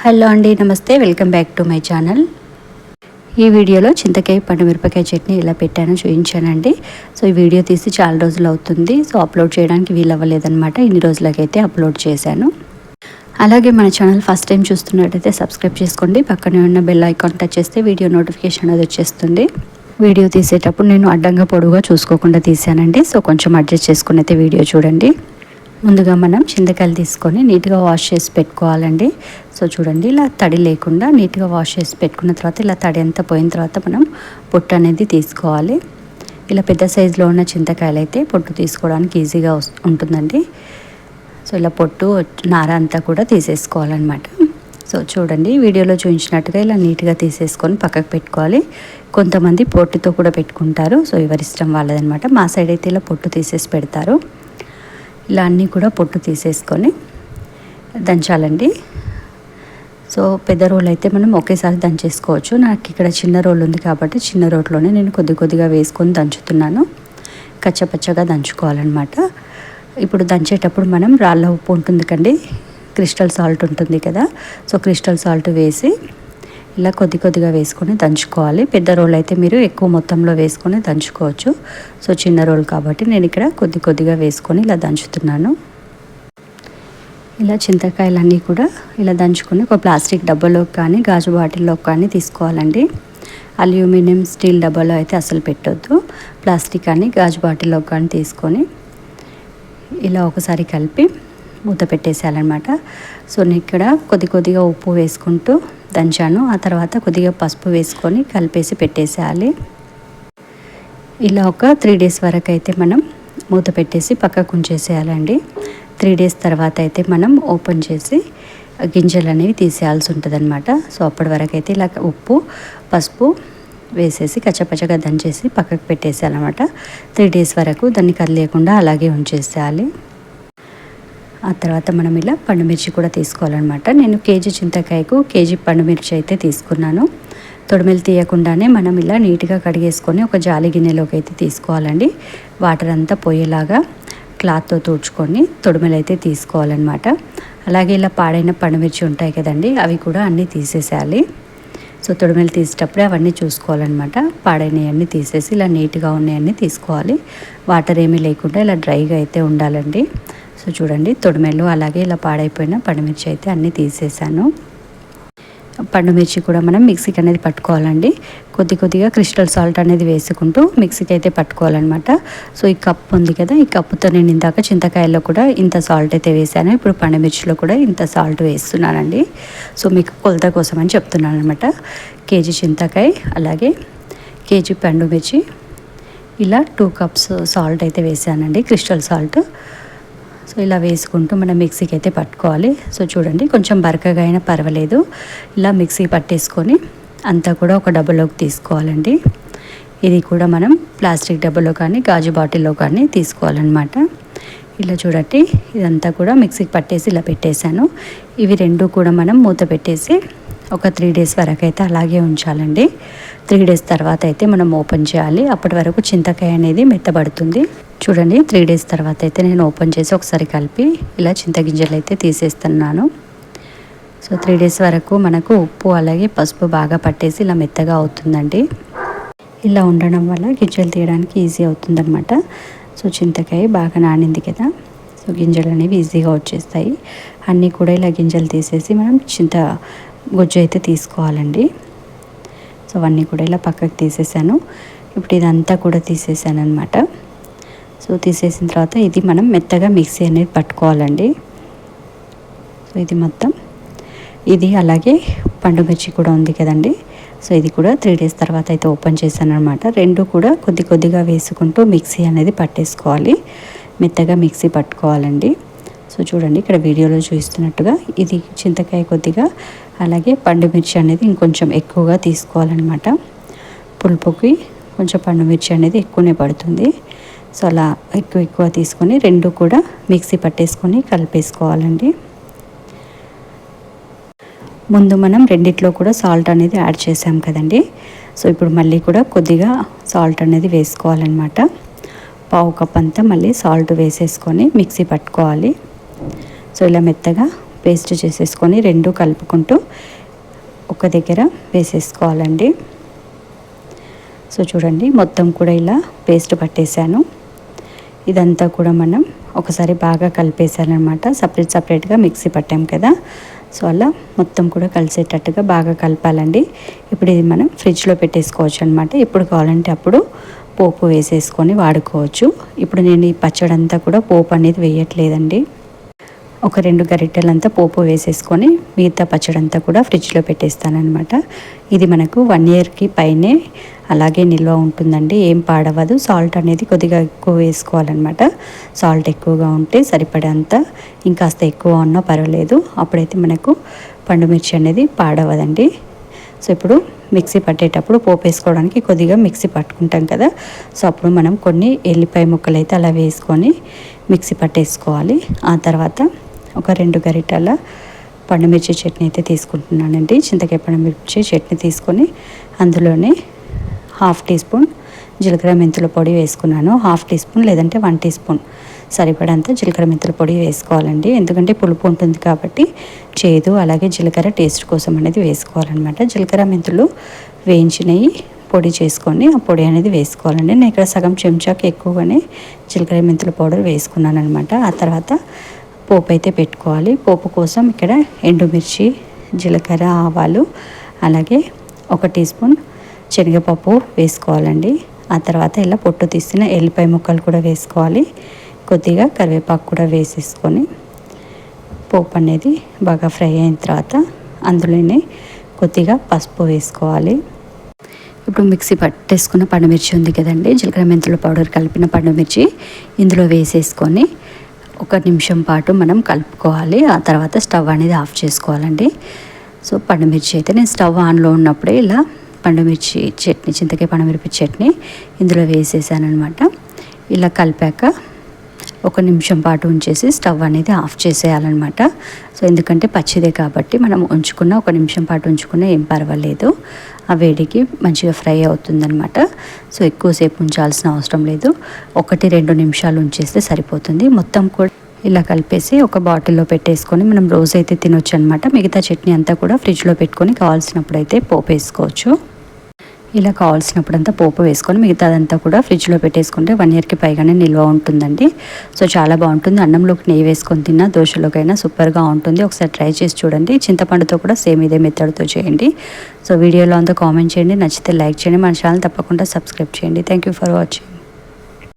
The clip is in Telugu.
హలో అండి నమస్తే. Welcome back to my channel. ఈ వీడియోలో చింతకాయ పండుమిరపకాయ చట్నీ ఇలా పెట్టానో చూపించానండి. సో ఈ వీడియో తీసి చాలా రోజులు అవుతుంది. సో అప్లోడ్ చేయడానికి వీలవ్వలేదనమాట ఇన్ని రోజులకైతే అప్లోడ్ చేశాను. అలాగే మన ఛానల్ ఫస్ట్ టైం చూస్తున్నట్టయితే సబ్స్క్రైబ్ చేసుకోండి. పక్కనే ఉన్న బెల్ ఐకాన్ టచ్ చేస్తే వీడియో నోటిఫికేషన్ అది వచ్చేస్తుంది. వీడియో తీసేటప్పుడు నేను అడ్డంగా పొడవుగా చూసుకోకుండా తీసానండి సో కొంచెం అడ్జస్ట్ చేసుకుని అయితే వీడియో చూడండి. ముందుగా మనం చింతకాయలు తీసుకొని నీట్గా వాష్ చేసి పెట్టుకోవాలండి. సో చూడండి ఇలా తడి లేకుండా నీట్గా వాష్ చేసి పెట్టుకున్న తర్వాత ఇలా తడి అంతా పోయిన తర్వాత మనం పొట్టు అనేది తీసుకోవాలి. ఇలా పెద్ద సైజులో ఉన్న చింతకాయలు అయితే పొట్టు తీసుకోవడానికి ఈజీగా ఉంటుందండి. సో ఇలా పొట్టు నార అంతా కూడా తీసేసుకోవాలన్నమాట. సో చూడండి వీడియోలో చూపించినట్టుగా ఇలా నీట్గా తీసేసుకొని పక్కకు పెట్టుకోవాలి. కొంతమంది పొట్టుతో కూడా పెట్టుకుంటారు. సో ఎవరిష్టం వాళ్ళదనమాట మా సైడ్ అయితే ఇలా పొట్టు తీసేసి పెడతారు. ఇలా అన్నీ కూడా పొట్టు తీసేసుకొని దంచాలండి. సో పెద్ద రోల్ అయితే మనం ఒకేసారి దంచేసుకోవచ్చు. నాకు ఇక్కడ చిన్న రోల్ ఉంది కాబట్టి చిన్న రోట్లోనే నేను కొద్ది కొద్దిగా వేసుకొని దంచుతున్నాను. కచ్చపచ్చగా దంచుకోవాలన్నమాట. ఇప్పుడు దంచేటప్పుడు మనం రాళ్ళ ఉప్పు ఉంటుంది కండి క్రిస్టల్ సాల్ట్ ఉంటుంది కదా. సో క్రిస్టల్ సాల్ట్ వేసి ఇలా కొద్ది కొద్దిగా వేసుకొని దంచుకోవాలి. పెద్ద రోల్ అయితే మీరు ఎక్కువ మొత్తంలో వేసుకొని దంచుకోవచ్చు. సో చిన్న రోల్ కాబట్టి నేను ఇక్కడ కొద్ది కొద్దిగా వేసుకొని ఇలా దంచుతున్నాను. ఇలా చింతకాయలన్నీ కూడా ఇలా దంచుకొని ఒక ప్లాస్టిక్ డబ్బాలో కానీ గాజు బాటిల్లో కానీ తీసుకోవాలండి. అల్యూమినియం స్టీల్ డబ్బాలో అయితే అసలు పెట్టొద్దు. ప్లాస్టిక్ కానీ గాజు బాటిల్లో కానీ తీసుకొని ఇలా ఒకసారి కలిపి మూత పెట్టేసేయాలన్నమాట. సో నేను ఇక్కడ కొద్ది కొద్దిగా ఉప్పు వేసుకుంటూ దంచాను. ఆ తర్వాత కొద్దిగా పసుపు వేసుకొని కలిపేసి పెట్టేసేయాలి. ఇలా ఒక త్రీ డేస్ వరకు అయితే మనం మూత పెట్టేసి పక్కకు ఉంచేసేయాలండి. త్రీ డేస్ తర్వాత అయితే మనం ఓపెన్ చేసి గింజలు అనేవి తీసేయాల్సి ఉంటుంది అనమాట సో అప్పటి వరకు అయితే ఇలా ఉప్పు పసుపు వేసేసి కచ్చపచ్చగా దంచేసి పక్కకు పెట్టేసేయాలన్నమాట. త్రీ డేస్ వరకు దాన్ని కదిలేయకుండా అలాగే ఉంచేసేయాలి. ఆ తర్వాత మనం ఇలా పండుమిర్చి కూడా తీసుకోవాలన్నమాట. నేను కేజీ చింతకాయకు కేజీ పండుమిర్చి అయితే తీసుకున్నాను. తొడిమెలు తీయకుండానే మనం ఇలా నీట్గా కడిగేసుకొని ఒక జాలి గిన్నెలోకి అయితే తీసుకోవాలండి. వాటర్ అంతా పోయేలాగా క్లాత్తో తుడుచుకొని తొడిమెలు అయితే తీసుకోవాలన్నమాట. అలాగే ఇలా పాడైన పండుమిర్చి ఉంటాయి కదండి అవి కూడా అన్నీ తీసేసేయాలి. సో తొడిమెలు తీసేటప్పుడే అవన్నీ చూసుకోవాలన్నమాట. పాడైనవన్నీ తీసేసి ఇలా నీట్గా ఉన్నాయన్నీ తీసుకోవాలి. వాటర్ ఏమీ లేకుండా ఇలా డ్రైగా అయితే ఉండాలండి. సో చూడండి తొడిమెళ్ళు అలాగే ఇలా పాడైపోయిన పండుమిర్చి అయితే అన్నీ తీసేసాను. పండుమిర్చి కూడా మనం మిక్సీకి అనేది పట్టుకోవాలండి. కొద్ది కొద్దిగా క్రిస్టల్ సాల్ట్ అనేది వేసుకుంటూ మిక్సీకి అయితే పట్టుకోవాలన్నమాట. సో ఈ కప్పు ఉంది కదా ఈ కప్పుతో నేను ఇందాక చింతకాయల్లో కూడా ఇంత సాల్ట్ అయితే వేసాను. ఇప్పుడు పండుమిర్చిలో కూడా ఇంత సాల్ట్ వేస్తున్నానండి. సో మీకు కొలత కోసం అని చెప్తున్నాను అనమాట కేజీ చింతకాయ అలాగే కేజీ పండుమిర్చి ఇలా టూ కప్స్ సాల్ట్ అయితే వేసానండి క్రిస్టల్ సాల్ట్. సో ఇలా వేసుకుంటూ మనం మిక్సీకి అయితే పట్టుకోవాలి. సో చూడండి కొంచెం బరకగా అయినా పర్వాలేదు. ఇలా మిక్సీ పట్టేసుకొని అంతా కూడా ఒక డబ్బులోకి తీసుకోవాలండి. ఇది కూడా మనం ప్లాస్టిక్ డబ్బాలో కానీ గాజు బాటిల్లో కానీ తీసుకోవాలన్నమాట. ఇలా చూడండి ఇదంతా కూడా మిక్సీకి పట్టేసి ఇలా పెట్టేశాను. ఇవి రెండు కూడా మనం మూత పెట్టేసి ఒక త్రీ డేస్ వరకు అయితే అలాగే ఉంచాలండి. త్రీ డేస్ తర్వాత అయితే మనం ఓపెన్ చేయాలి. అప్పటి వరకు చింతకాయ అనేది మెత్తబడుతుంది. చూడండి త్రీ డేస్ తర్వాత అయితే నేను ఓపెన్ చేసి ఒకసారి కలిపి ఇలా చింతగింజలు అయితే తీసేస్తున్నాను. సో త్రీ డేస్ వరకు మనకు ఉప్పు అలాగే పసుపు బాగా పట్టేసి ఇలా మెత్తగా అవుతుందండి. ఇలా ఉండడం వల్ల గింజలు తీయడానికి ఈజీ అవుతుందన్నమాట. సో చింతకాయ బాగా నానింది కదా. సో గింజలు అనేవి ఈజీగా వచ్చేస్తాయి. అన్నీ కూడా ఇలా గింజలు తీసేసి మనం చింత గుజ్జు అయితే తీసుకోవాలండి. సో అవన్నీ కూడా ఇలా పక్కకు తీసేసాను. ఇప్పుడు ఇదంతా కూడా తీసేసాను అనమాట సో తీసేసిన తర్వాత ఇది మనం మెత్తగా మిక్సీ అనేది పట్టుకోవాలండి. సో ఇది మొత్తం. ఇది అలాగే పండు మిర్చి కూడా ఉంది కదండి. సో ఇది కూడా త్రీ డేస్ తర్వాత అయితే ఓపెన్ చేశాను అనమాట రెండు కూడా కొద్ది కొద్దిగా వేసుకుంటూ మిక్సీ అనేది పట్టేసుకోవాలి. మెత్తగా మిక్సీ పట్టుకోవాలండి. సో చూడండి ఇక్కడ వీడియోలో చూపిస్తున్నట్టుగా ఇది చింతకాయ కొద్దిగా అలాగే పండు మిర్చి అనేది ఇంకొంచెం ఎక్కువగా తీసుకోవాలన్నమాట. పులుపుకి కొంచెం పండు మిర్చి అనేది ఎక్కువనే పడుతుంది. సో అలా ఎక్కువ ఎక్కువ తీసుకొని రెండు కూడా మిక్సీ పట్టేసుకొని కలిపేసుకోవాలండి. ముందు మనం రెండిట్లో కూడా సాల్ట్ అనేది యాడ్ చేసాం కదండి. సో ఇప్పుడు మళ్ళీ కూడా కొద్దిగా సాల్ట్ అనేది వేసుకోవాలన్నమాట. పావు కప్ అంతా మళ్ళీ సాల్ట్ వేసేసుకొని మిక్సీ పట్టుకోవాలి. సో ఇలా మెత్తగా పేస్ట్ చేసేసుకొని రెండు కలుపుకుంటూ ఒక దగ్గర వేసేసుకోవాలండి. సో చూడండి మొత్తం కూడా ఇలా పేస్ట్ పట్టేశాను. ఇదంతా కూడా మనం ఒకసారి బాగా కలిపేసానమాట సపరేట్ సపరేట్గా మిక్సీ పట్టాం కదా. సో అలా మొత్తం కూడా కలిసేటట్టుగా బాగా కలపాలండి. ఇప్పుడు ఇది మనం ఫ్రిడ్జ్లో పెట్టేసుకోవచ్చు అనమాట ఎప్పుడు కావాలంటే అప్పుడు పోపు వేసేసుకొని వాడుకోవచ్చు. ఇప్పుడు నేను ఈ పచ్చడి అంతా కూడా పోపు అనేది వేయట్లేదండి. ఒక రెండు గరిటెలంతా పోపు వేసేసుకొని మిగతా పచ్చడి అంతా కూడా ఫ్రిడ్జ్లో పెట్టేస్తానమాట ఇది మనకు వన్ ఇయర్కి పైనే అలాగే నిల్వ ఉంటుందండి. ఏం పాడవదు. సాల్ట్ అనేది కొద్దిగా ఎక్కువ వేసుకోవాలన్నమాట. సాల్ట్ ఎక్కువగా ఉంటే సరిపడేంత ఇంకాస్త ఎక్కువ ఉన్నా పర్వాలేదు. అప్పుడైతే మనకు పండుమిర్చి అనేది పాడవదండి. సో ఇప్పుడు మిక్సీ పట్టేటప్పుడు పోపు వేసుకోవడానికి కొద్దిగా మిక్సీ పట్టుకుంటాం కదా. సో అప్పుడు మనం కొన్ని ఎల్లిపాయ ముక్కలు అయితే అలా వేసుకొని మిక్సీ పట్టేసుకోవాలి. ఆ తర్వాత ఒక రెండు గరిటెల పండుమిర్చి చట్నీ అయితే తీసుకుంటున్నానండి. చింతకాయ పండుమిర్చి చట్నీ తీసుకొని అందులోనే హాఫ్ టీ స్పూన్ జీలకర్ర మెంతుల పొడి వేసుకున్నాను. హాఫ్ టీ స్పూన్ లేదంటే వన్ టీ స్పూన్ సరిపడంత జీలకర్ర మెంతుల పొడి వేసుకోవాలండి. ఎందుకంటే పులుపు ఉంటుంది కాబట్టి చేదు అలాగే జీలకర్ర టేస్ట్ కోసం అనేది వేసుకోవాలన్నమాట. జీలకర్ర మెంతులు వేయించినవి పొడి చేసుకొని ఆ పొడి అనేది వేసుకోవాలండి. నేను ఇక్కడ సగం చెంచాకి ఎక్కువగానే జీలకర్ర మెంతుల పౌడర్ వేసుకున్నాను అనమాట ఆ తర్వాత పోపు అయితే పెట్టుకోవాలి. పోపు కోసం ఇక్కడ ఎండుమిర్చి జీలకర్ర ఆవాలు అలాగే ఒక టీ స్పూన్ శనగపప్పు వేసుకోవాలండి. ఆ తర్వాత ఇలా పొట్టు తీసిన ఎల్లిపాయ ముక్కలు కూడా వేసుకోవాలి. కొద్దిగా కరివేపాకు కూడా వేసేసుకొని పోపు అనేది బాగా ఫ్రై అయిన తర్వాత అందులోనే కొద్దిగా పసుపు వేసుకోవాలి. ఇప్పుడు మిక్సీ పట్టేసుకున్న పండుమిర్చి ఉంది కదండి. జీలకర్ర మెంతుల పౌడర్ కలిపిన పండుమిర్చి ఇందులో వేసేసుకొని ఒక నిమిషం పాటు మనం కలుపుకోవాలి. ఆ తర్వాత స్టవ్ అనేది ఆఫ్ చేసుకోవాలండి. సో పండుమిర్చి అయితే నేను స్టవ్ ఆన్లో ఉన్నప్పుడే ఇలా పండుమిర్చి చట్నీ చింతకాయ పండుమిర్చి చట్నీ ఇందులో వేసేసాను అనమాట ఇలా కలిపాక ఒక నిమిషం పాటు ఉంచేసి స్టవ్ అనేది ఆఫ్ చేసేయాలన్నమాట. సో ఎందుకంటే పచ్చిదే కాబట్టి మనం ఉంచుకున్న ఒక నిమిషం పాటు ఉంచుకున్న ఏం పర్వాలేదు. ఆ వేడికి మంచిగా ఫ్రై అవుతుందన్నమాట. సో ఎక్కువసేపు ఉంచాల్సిన అవసరం లేదు. ఒకటి రెండు నిమిషాలు ఉంచేస్తే సరిపోతుంది. మొత్తం కూడా ఇలా కలిపేసి ఒక బాటిల్లో పెట్టేసుకొని మనం రోజు అయితే తినొచ్చు అనమాట మిగతా చట్నీ అంతా కూడా ఫ్రిడ్జ్లో పెట్టుకొని కావాల్సినప్పుడు అయితే పోపు వేసుకోవచ్చు ఇలా కావాల్సినప్పుడంతా పోపు వేసుకొని మిగతాదంతా కూడా ఫ్రిడ్జ్లో పెట్టేసుకుంటే వన్ ఇయర్కి పైగానే నిల్వ ఉంటుందండి. సో చాలా బాగుంటుంది. అన్నంలోకి నెయ్యి వేసుకొని తిన్నా దోశలోకైనా సూపర్గా ఉంటుంది. ఒకసారి ట్రై చేసి చూడండి. చింతపండుతో కూడా సేమ్ ఇదే మెథడ్తో చేయండి. సో వీడియోలో అంతా కామెంట్ చేయండి. నచ్చితే లైక్ చేయండి. మన ఛానల్ తప్పకుండా సబ్స్క్రైబ్ చేయండి. Thank you for watching.